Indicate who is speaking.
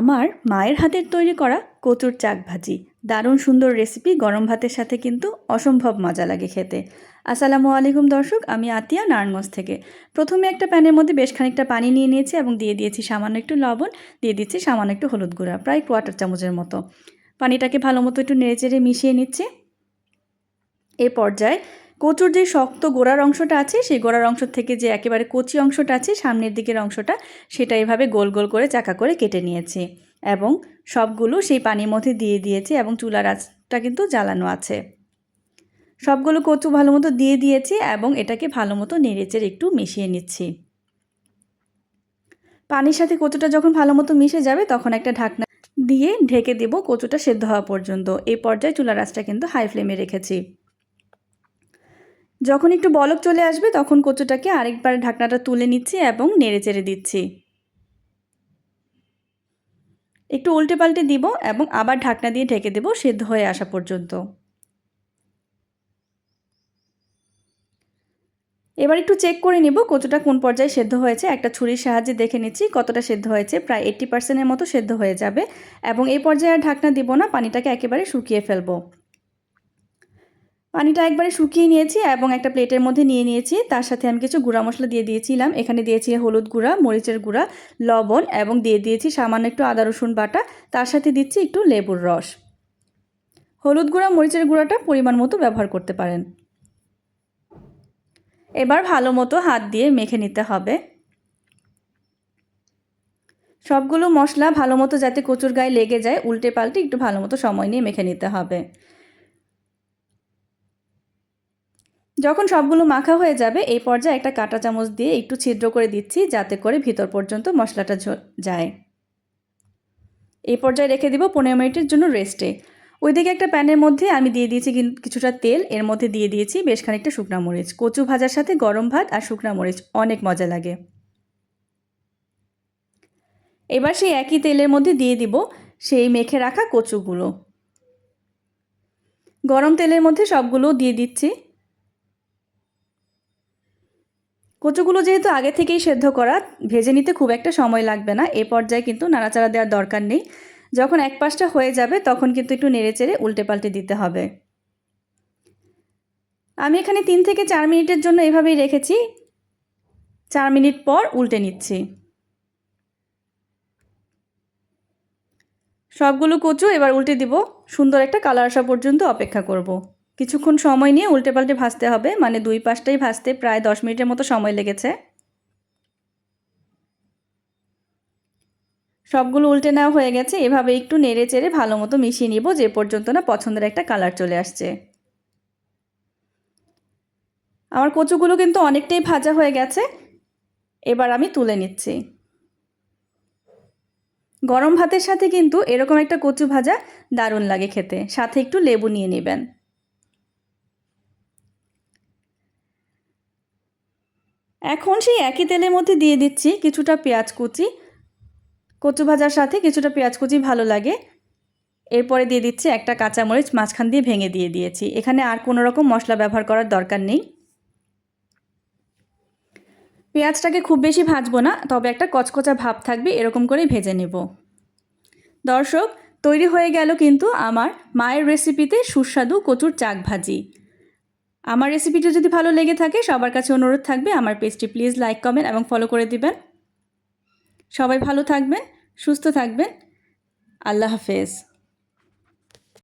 Speaker 1: আমার মায়ের হাতের তৈরি করা কচুর চাক ভাজি। দারুণ সুন্দর রেসিপি গরম ভাতের সাথে কিন্তু অসম্ভব মজা লাগে খেতে। আসসালামু আলাইকুম দর্শক, আমি আতিয়া নারায়ণগঞ্জ থেকে। প্রথমে একটা প্যানের মধ্যে বেশ খানিকটা পানি নিয়ে নিয়েছি এবং দিয়ে দিয়েছি সামান্য একটু লবণ, দিয়ে দিচ্ছি সামান্য একটু হলুদ গুঁড়া, প্রায় কোয়াটার চামচের মতো। পানিটাকে ভালো মতো একটু নেড়েচেড়ে মিশিয়ে নিচ্ছি। এ পর্যায়ে কচুর যে শক্ত গোড়ার অংশটা আছে, সেই গোড়ার অংশ থেকে যে একেবারে কচি অংশটা আছে, সামনের দিকের অংশটা, সেটা এভাবে গোল গোল করে চাকা করে কেটে নিয়েছি এবং সবগুলো সেই পানির মধ্যে দিয়ে দিয়েছি এবং চুলার আঁচটা কিন্তু জ্বালানো আছে। সবগুলো কচু ভালো মতো দিয়ে দিয়েছি এবং এটাকে ভালো মতো নেড়েচেড়ে একটু মিশিয়ে নিচ্ছি। পানির সাথে কচুটা যখন ভালো মতো মিশে যাবে, তখন একটা ঢাকনা দিয়ে ঢেকে দেব কচুটা সেদ্ধ হওয়া পর্যন্ত। এই পর্যায়ে চুলার আঁচটা কিন্তু হাই ফ্লেমে রেখেছি। যখন একটু বলক চলে আসবে, তখন কচুটাকে আরেকবার ঢাকনাটা তুলে নিচ্ছি এবং নেড়ে চেড়ে দিচ্ছি। একটু উল্টে পাল্টে দিব এবং আবার ঢাকনা দিয়ে ঢেকে দেব সেদ্ধ হয়ে আসা পর্যন্ত। এবার একটু চেক করে নিব কতটা কোন পর্যায়ে সেদ্ধ হয়েছে। একটা ছুরির সাহায্যে দেখে নিচ্ছি কতটা সেদ্ধ হয়েছে। প্রায় এইট্টি পার্সেন্টের মতো সেদ্ধ হয়ে যাবে এবং এই পর্যায়ে আর ঢাকনা দিব না, পানিটাকে একেবারে শুকিয়ে ফেলব। পানিটা একবারে শুকিয়ে নিয়েছি এবং একটা প্লেটের মধ্যে নিয়ে নিয়েছি। তার সাথে আমি কিছু গুঁড়া মশলা দিয়ে দিয়েছিলাম। এখানে দিয়েছি হলুদ গুঁড়া, মরিচের গুঁড়া, লবণ এবং দিয়ে দিয়েছি সামান্য একটু আদা, রসুন বাটা। তার সাথে দিচ্ছি একটু লেবুর রস। হলুদ গুঁড়া, মরিচের গুঁড়াটা পরিমাণ মতো ব্যবহার করতে পারেন। এবার ভালো মতো হাত দিয়ে মেখে নিতে হবে। সবগুলো মশলা ভালো মতো যাতে কচুর গায়ে লেগে যায়, উল্টে পাল্টে একটু ভালো মতো সময় নিয়ে মেখে নিতে হবে। যখন সবগুলো মাখা হয়ে যাবে, এই পর্যায়ে একটা কাঁটা চামচ দিয়ে একটু ছিদ্র করে দিচ্ছি, যাতে করে ভিতর পর্যন্ত মশলাটা যায়। এই পর্যায়ে রেখে দিব পনেরো মিনিটের জন্য রেস্টে। ওইদিকে একটা প্যানের মধ্যে আমি দিয়ে দিয়েছি কিছুটা তেল, এর মধ্যে দিয়ে দিয়েছি বেশ খানিকটা শুকনা মরিচ। কচু ভাজার সাথে গরম ভাত আর শুকনা মরিচ, অনেক মজা লাগে। এবার সেই একই তেলের মধ্যে দিয়ে দিব সেই মেখে রাখা কচুগুলো। গরম তেলের মধ্যে সবগুলো দিয়ে দিচ্ছি। কচুগুলো যেহেতু আগে থেকেই সেদ্ধ করা, ভেজে নিতে খুব একটা সময় লাগবে না। এ পর্যায়ে কিন্তু নাড়াচাড়া দেওয়ার দরকার নেই। যখন এক পাশটা হয়ে যাবে, তখন কিন্তু একটু নেড়ে চেড়ে উল্টে পাল্টে দিতে হবে। আমি এখানে তিন থেকে চার মিনিটের জন্য এভাবেই রেখেছি। চার মিনিট পর উল্টে নিচ্ছি। সবগুলো কচু এবার উল্টে দিব। সুন্দর একটা কালার আসা পর্যন্ত অপেক্ষা করব। কিছুক্ষণ সময় নিয়ে উল্টে পাল্টে ভাজতে হবে মানে দুই পাশটাই ভাজতে প্রায় দশ মিনিটের মতো সময় লেগেছে। সবগুলো উল্টে নেওয়া হয়ে গেছে, এভাবে একটু নেড়ে চেড়ে ভালো মতো মিশিয়ে নিব, যে পর্যন্ত না পছন্দের একটা কালার চলে আসছে। আমার কচুগুলো কিন্তু অনেকটাই ভাজা হয়ে গেছে, এবার আমি তুলে নিচ্ছি। গরম ভাতের সাথে কিন্তু এরকম একটা কচু ভাজা দারুণ লাগে খেতে, সাথে একটু লেবু নিয়ে নেবেন। এখন সেই একই তেলের মধ্যে দিয়ে দিচ্ছি কিছুটা পেঁয়াজ কুচি। কচু ভাজার সাথে কিছুটা পেঁয়াজ কুচি ভালো লাগে। এরপরে দিয়ে দিচ্ছি একটা কাঁচামরিচ, মাঝখান দিয়ে ভেঙে দিয়ে দিয়েছি। এখানে আর কোনো রকম মশলা ব্যবহার করার দরকার নেই। পেঁয়াজটাকে খুব বেশি ভাজবো না, তবে একটা কচকচা ভাব থাকবে, এরকম করেই ভেজে নেব। দর্শক, তৈরি হয়ে গেল কিন্তু আমার মায়ের রেসিপিতে সুস্বাদু কচুর চাক ভাজি। আমার রেসিপিটা যদি ভালো লেগে থাকে, সবার কাছে অনুরোধ থাকবে আমার পেজটি প্লিজ লাইক কমেন্ট এবং ফলো করে দিবেন। সবাই ভালো থাকবেন, সুস্থ থাকবেন। আল্লাহ হাফেজ।